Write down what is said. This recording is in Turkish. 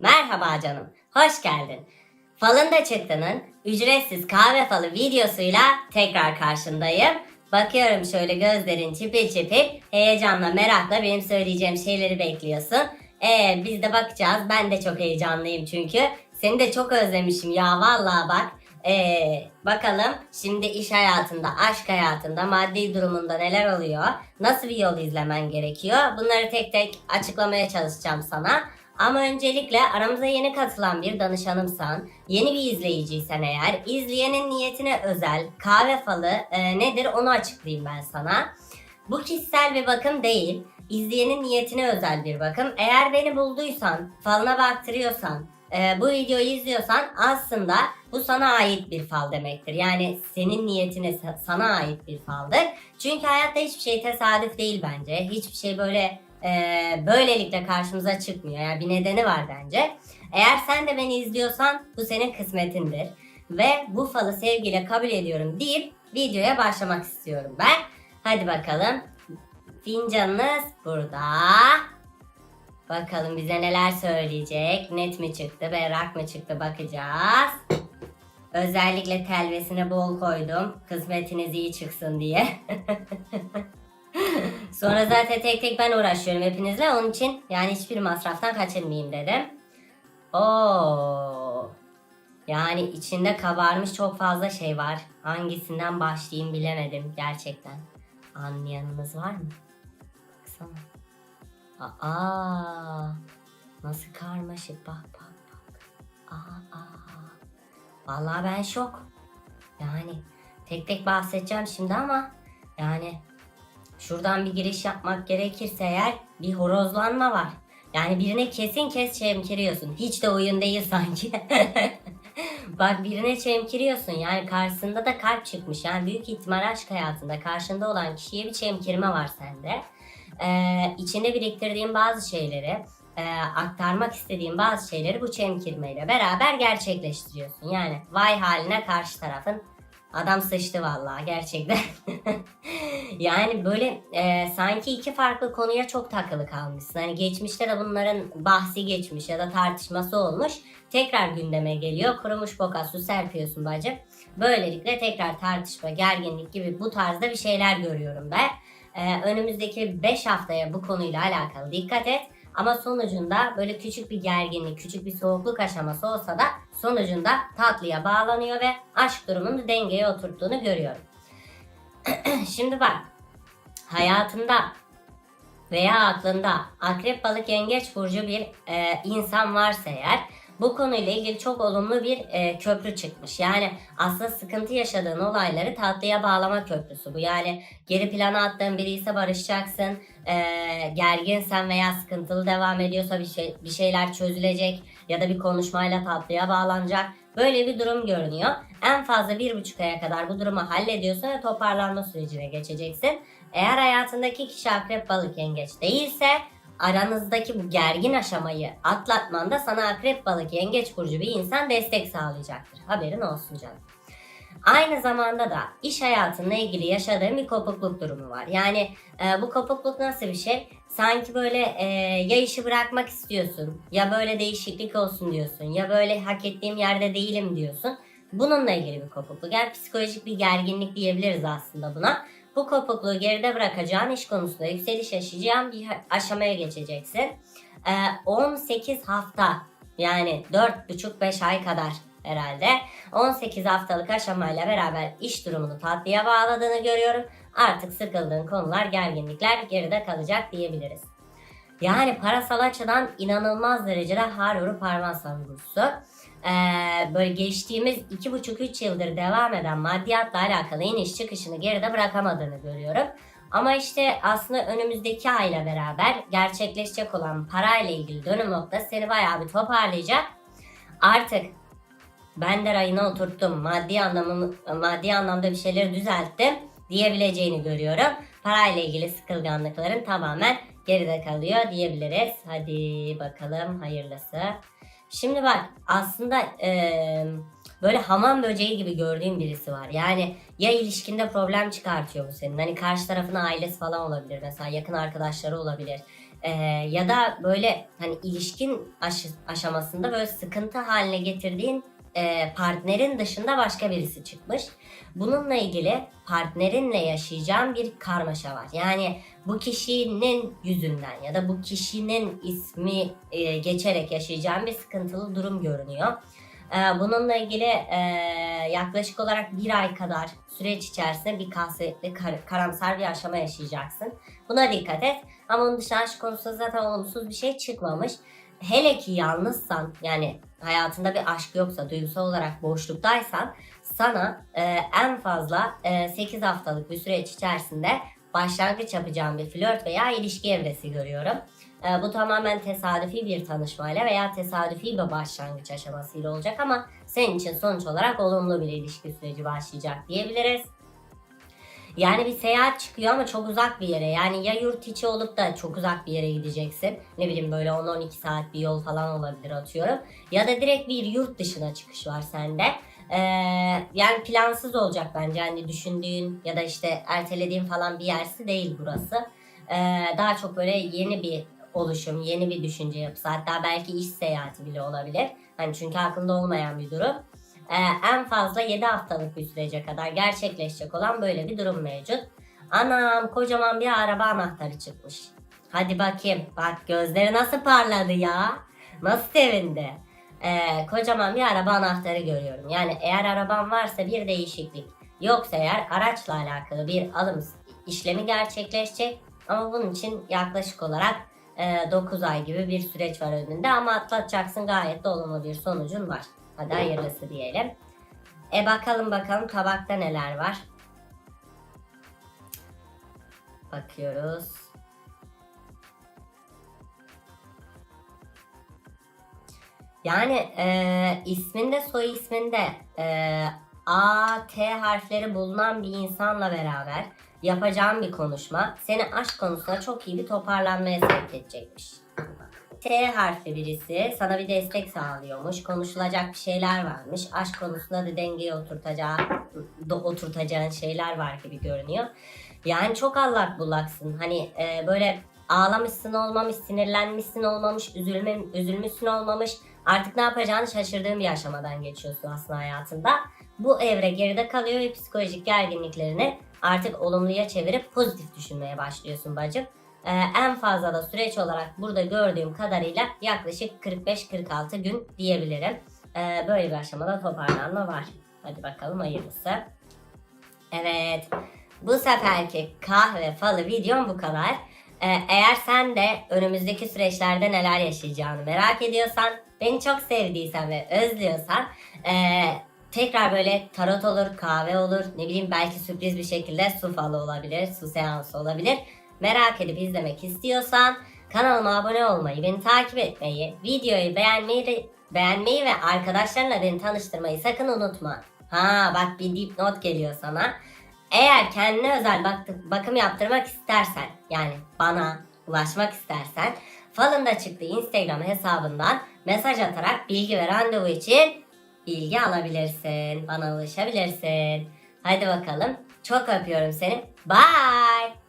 Merhaba canım, hoş geldin. Falında Çıktı'nın ücretsiz kahve falı videosuyla tekrar karşındayım. Bakıyorum şöyle gözlerin çipil çipil, heyecanla, merakla benim söyleyeceğim şeyleri bekliyorsun. Ee, biz de bakacağız. Ben de çok heyecanlıyım çünkü. Seni de çok özlemişim ya vallahi bak. Ee, bakalım şimdi iş hayatında, aşk hayatında, maddi durumunda neler oluyor? Nasıl bir yol izlemen gerekiyor? Bunları tek tek açıklamaya çalışacağım sana. Ama öncelikle aramıza yeni katılan bir danışanımsan, yeni bir izleyiciysen eğer, izleyenin niyetine özel kahve falı e, nedir onu açıklayayım ben sana. Bu kişisel bir bakım değil, izleyenin niyetine özel bir bakım. Eğer beni bulduysan, falına baktırıyorsan, e, bu videoyu izliyorsan aslında bu sana ait bir fal demektir. Yani senin niyetine sa- sana ait bir faldır. Çünkü hayatta hiçbir şey tesadüf değil bence. Hiçbir şey böyle e, böylelikle karşımıza çıkmıyor. Yani bir nedeni var bence. Eğer sen de beni izliyorsan bu senin kısmetindir. Ve bu falı sevgiyle kabul ediyorum deyip videoya başlamak istiyorum ben. Hadi bakalım. Fincanınız burada. Bakalım bize neler söyleyecek. Net mi çıktı, berrak mı çıktı bakacağız. Özellikle telvesine bol koydum. Kısmetiniz iyi çıksın diye. Sonra zaten tek tek ben uğraşıyorum hepinizle. Onun için yani hiçbir masraftan kaçırmayayım dedim. Oo. Yani içinde kabarmış çok fazla şey var. Hangisinden başlayayım bilemedim gerçekten. Anlayanınız var mı? Baksana. Aa, nasıl karmaşık bak bak bak. Aa, aa. Vallahi ben şok. Yani tek tek bahsedeceğim şimdi ama yani şuradan bir giriş yapmak gerekirse eğer bir horozlanma var. Yani birine kesin kes çemkiriyorsun. Hiç de oyun değil sanki. Bak birine çemkiriyorsun yani karşısında da kalp çıkmış. Yani büyük ihtimal aşk hayatında karşında olan kişiye bir çemkirme var sende. Ee, içinde biriktirdiğin bazı şeyleri e, aktarmak istediğin bazı şeyleri bu çemkirmeyle beraber gerçekleştiriyorsun. Yani vay haline karşı tarafın adam sıçtı vallahi gerçekten. yani böyle e, sanki iki farklı konuya çok takılı kalmışsın. Hani geçmişte de bunların bahsi geçmiş ya da tartışması olmuş. Tekrar gündeme geliyor. Kurumuş boka su serpiyorsun bacım. Böylelikle tekrar tartışma, gerginlik gibi bu tarzda bir şeyler görüyorum ben. Ee, önümüzdeki 5 haftaya bu konuyla alakalı dikkat et. Ama sonucunda böyle küçük bir gerginlik, küçük bir soğukluk aşaması olsa da sonucunda tatlıya bağlanıyor ve aşk durumunu dengeye oturttuğunu görüyorum. Şimdi bak, hayatında veya aklında akrep balık yengeç burcu bir e, insan varsa eğer bu konuyla ilgili çok olumlu bir e, köprü çıkmış. Yani aslında sıkıntı yaşadığın olayları tatlıya bağlama köprüsü bu. Yani geri plana attığın biri ise barışacaksın. E, gerginsen veya sıkıntılı devam ediyorsa bir, şey, bir şeyler çözülecek ya da bir konuşmayla tatlıya bağlanacak. Böyle bir durum görünüyor. En fazla bir buçuk aya kadar bu durumu hallediyorsun ve toparlanma sürecine geçeceksin. Eğer hayatındaki kişi akrep balık yengeç değilse aranızdaki bu gergin aşamayı atlatmanda sana akrep balık yengeç burcu bir insan destek sağlayacaktır. Haberin olsun canım. Aynı zamanda da iş hayatınla ilgili yaşadığın bir kopukluk durumu var. Yani e, bu kopukluk nasıl bir şey? Sanki böyle e, ya işi bırakmak istiyorsun, ya böyle değişiklik olsun diyorsun, ya böyle hak ettiğim yerde değilim diyorsun. Bununla ilgili bir kopukluk. Yani psikolojik bir gerginlik diyebiliriz aslında buna. Bu kopukluğu geride bırakacağın iş konusunda yükseliş yaşayacağın bir aşamaya geçeceksin. Ee, 18 hafta yani 4,5-5 ay kadar herhalde 18 haftalık aşamayla beraber iş durumunu tatlıya bağladığını görüyorum. Artık sıkıldığın konular, gerginlikler geride kalacak diyebiliriz. Yani parasal açıdan inanılmaz derecede har vurup parmağı savurusu. Ee, böyle geçtiğimiz 2,5-3 yıldır devam eden maddiyatla alakalı iniş çıkışını geride bırakamadığını görüyorum. Ama işte aslında önümüzdeki ayla beraber gerçekleşecek olan parayla ilgili dönüm noktası seni bayağı bir toparlayacak. Artık ben de rayına oturttum. Maddi anlamı, maddi anlamda bir şeyleri düzelttim diyebileceğini görüyorum. Parayla ilgili sıkılganlıkların tamamen geride kalıyor diyebiliriz. Hadi bakalım hayırlısı. Şimdi bak aslında eee, böyle hamam böceği gibi gördüğüm birisi var. Yani ya ilişkinde problem çıkartıyor bu senin. Hani karşı tarafın ailesi falan olabilir mesela yakın arkadaşları olabilir. Ee, ya da böyle hani ilişkin aşı- aşamasında böyle sıkıntı haline getirdiğin e, partnerin dışında başka birisi çıkmış. Bununla ilgili partnerinle yaşayacağın bir karmaşa var. Yani bu kişinin yüzünden ya da bu kişinin ismi e, geçerek yaşayacağın bir sıkıntılı durum görünüyor. Ee, bununla ilgili e, yaklaşık olarak bir ay kadar süreç içerisinde bir kasvetli, kar- karamsar bir aşama yaşayacaksın. Buna dikkat et. Ama onun dışında aşk konusunda zaten olumsuz bir şey çıkmamış. Hele ki yalnızsan yani hayatında bir aşk yoksa, duygusal olarak boşluktaysan sana e, en fazla e, 8 haftalık bir süreç içerisinde başlangıç yapacağım bir flört veya ilişki evresi görüyorum. E, bu tamamen tesadüfi bir tanışmayla veya tesadüfi bir başlangıç aşamasıyla olacak ama senin için sonuç olarak olumlu bir ilişki süreci başlayacak diyebiliriz. Yani bir seyahat çıkıyor ama çok uzak bir yere. Yani ya yurt içi olup da çok uzak bir yere gideceksin. Ne bileyim böyle 10-12 saat bir yol falan olabilir atıyorum. Ya da direkt bir yurt dışına çıkış var sende. Ee, yani plansız olacak bence. Yani düşündüğün ya da işte ertelediğin falan bir yersi değil burası. Ee, daha çok böyle yeni bir oluşum, yeni bir düşünce yapısı. Hatta belki iş seyahati bile olabilir. Hani çünkü aklında olmayan bir durum. Ee, en fazla 7 haftalık bir sürece kadar gerçekleşecek olan böyle bir durum mevcut. Anam kocaman bir araba anahtarı çıkmış. Hadi bakayım. Bak gözleri nasıl parladı ya. Nasıl sevindi. Ee, kocaman bir araba anahtarı görüyorum. Yani eğer araban varsa bir değişiklik. Yoksa eğer araçla alakalı bir alım işlemi gerçekleşecek. Ama bunun için yaklaşık olarak 9 ay gibi bir süreç var önünde. Ama atlatacaksın gayet de olumlu bir sonucun var. Hadi hayırlısı diyelim. E bakalım bakalım tabakta neler var. Bakıyoruz. Yani e, isminde soy isminde e, A, T harfleri bulunan bir insanla beraber yapacağım bir konuşma seni aşk konusunda çok iyi bir toparlanmaya sevk edecekmiş. T harfli birisi sana bir destek sağlıyormuş. Konuşulacak bir şeyler varmış. Aşk konusunda da dengeye oturtacağı, oturtacağın şeyler var gibi görünüyor. Yani çok allak bullaksın. Hani e, böyle ağlamışsın olmamış, sinirlenmişsin olmamış, üzülme, üzülmüşsün olmamış. Artık ne yapacağını şaşırdığın bir aşamadan geçiyorsun aslında hayatında. Bu evre geride kalıyor ve psikolojik gerginliklerini artık olumluya çevirip pozitif düşünmeye başlıyorsun bacım. Ee, en fazla da süreç olarak burada gördüğüm kadarıyla yaklaşık 45-46 gün diyebilirim. Ee, böyle bir aşamada toparlanma var. Hadi bakalım hayırlısı. Evet. Bu seferki kahve falı videom bu kadar. Ee, eğer sen de önümüzdeki süreçlerde neler yaşayacağını merak ediyorsan, beni çok sevdiysen ve özlüyorsan tekrar böyle tarot olur, kahve olur, ne bileyim belki sürpriz bir şekilde su falı olabilir, su seansı olabilir. Merak edip izlemek istiyorsan kanalıma abone olmayı, beni takip etmeyi, videoyu beğenmeyi, beğenmeyi ve arkadaşlarınla beni tanıştırmayı sakın unutma. Ha bak bir dipnot geliyor sana. Eğer kendine özel bak- bakım yaptırmak istersen yani bana ulaşmak istersen falında çıktığı Instagram hesabından mesaj atarak bilgi ve randevu için bilgi alabilirsin. Bana ulaşabilirsin. Hadi bakalım. Çok öpüyorum seni. Bye.